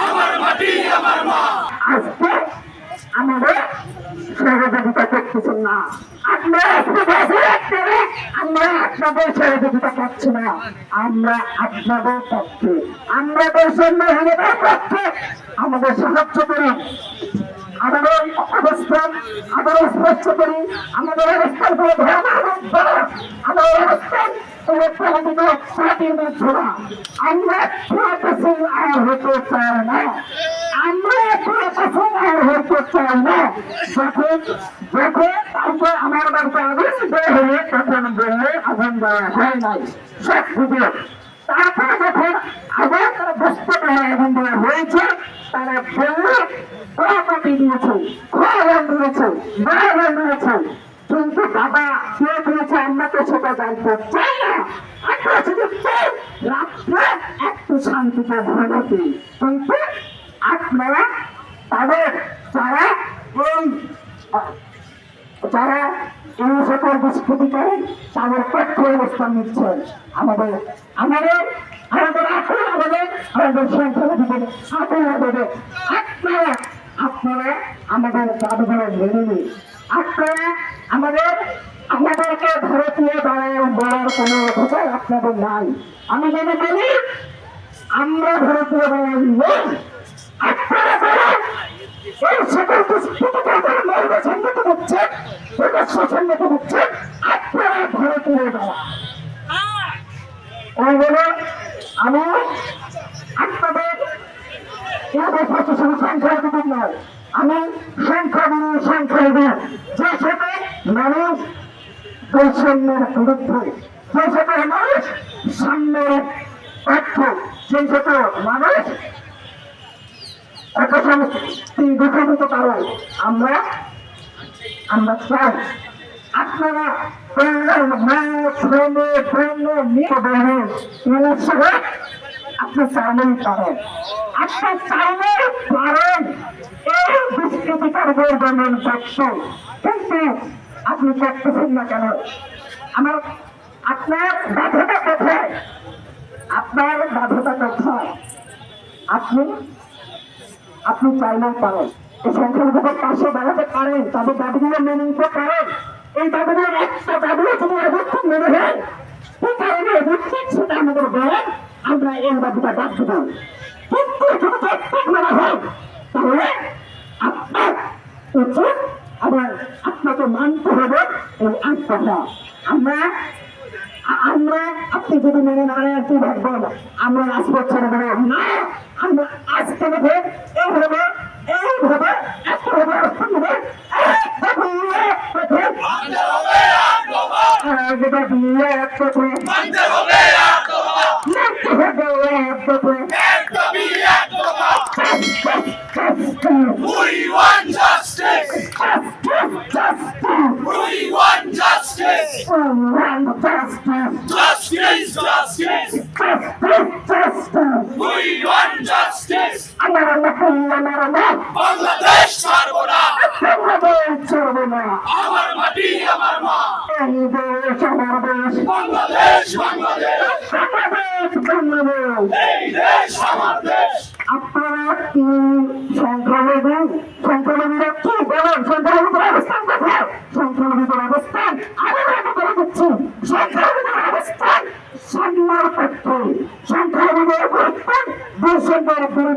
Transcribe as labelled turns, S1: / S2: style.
S1: আমার
S2: আমার আমার
S1: আজকে আমাদের সহযোগিতা করতেছেন না। রাখতে আমরা আপনাদের সহযোগিতা করছি না। আমরা আপনাদের পক্ষে, আমরা বৈষম্যহীনতার পক্ষে আমাদের সাহায্য করুন। আমাদের অবস্থান আমাদের স্পষ্ট করি। আমাদের অবস্থান করে আমাদের অবস্থান আমরা আর হতে চাই না। আমরা তারপরে যখন আবার তারা বুঝতে পারে আগুন দেওয়া হয়েছে তারা বললে প্রপার্টি দিয়েছে ঘর দিয়েছে বাড়ি দিয়েছে কিন্তু বাবা কে দিয়েছে আমরা তো সেটা জানতে চাই না। আমরা শুধু রাত্রে একটু শান্তিতে ঘুমাতে। কিন্তু আপনারা তাদের যারা এই যারা এই সকল দুষ্কৃতি করেন তাদের পক্ষ অবস্থান নিচ্ছেন। আমাদের আমাদের আমাদের এখন আমাদের আমাদের আমাদের আপনারা আপনারা আমাদের দাবিগুলো মেনে নিন। আপনারা আমাদের আমাদেরকে ভারতীয় দ্বারায় বলার কোনো অধিকার আপনাদের নাই। আমি যেন বলি আমরা ভারতীয় দ্বারায় নই এই সকল দুষ্কৃতিকারদের সঙ্গত হচ্ছে প্রকাশ্য সঙ্গত হচ্ছে আপনারা ভারতীয় দ্বারা বলে আমি এদের প্রশাসন সংখ্যালঘু নয়? আমি সংখ্যাগুরু সংখ্যালঘু যে সাথে মানুষ বৈষম্যের বিরুদ্ধে, যে সাথে মানুষ সাম্যের পক্ষ, যে সাথে মানুষ একটা সংস্কৃতি বিকশিত কারণ আমরা আমরা চাই আপনারা প্রাণ মা প্রেমে প্রেমে নিয়ে বলেন আপনি চাইলেই পারেন আপনি চাইলেই পারেন এই দুষ্কৃতিকারীদের দমন করতে কিন্তু আপনি করতেছেন না কেন? আমার আপনার বাধ্যতা কোথায়? আপনার বাধ্যতা কোথায়? আপনি আপনি চাইলেই পারেন। এই সংখ্যালঘুদের পাশে দাঁড়াতে পারেন তাদের দাবিগুলো মেনে নিতে পারেন। এই দাবিগুলোর একটা দাবিও অবশ্যই মেনে হয় আমরা দেব কিন্তু যদি প্রত্যেক মেনে হয় তাহলে আপনার উচিত আবার আপনাকে মানতে হবে এই আত্মহা আমরা আ- আমরা আপনি যদি মেনে না নেন কি ভাববেন? আমরা রাজপথ ছেড়ে দেবো। না আমরা আজ থেকে এইভাবে এইভাবে অবস্থান নেবে
S2: মানতে হবে এক দফা
S1: যেটা দিয়ে এক পথে
S2: মানতে হবে এক দফা
S1: মারতে হবে এক পথে
S2: এক দাবি এক দফা We want justice We want justice Justice Justice We want justice
S1: আমার মুখে আমার মা
S2: বাংলাদেশ ছাড়বো না
S1: তোমাদের চলবে না
S2: আমার মাটি আমার মা
S1: এই দেশ আমার দেশ
S2: বাংলাদেশ বাংলাদেশ
S1: বাংলাদেশ বাংলাদেশ
S2: এই দেশ আমার দেশ
S1: আপনারা কি সংখ্যালঘু সংখ্যালঘুরা কি বলেন? সংখ্যালঘুদের অবস্থান কোথায়? সংখ্যালঘুদের অবস্থান আমি বলে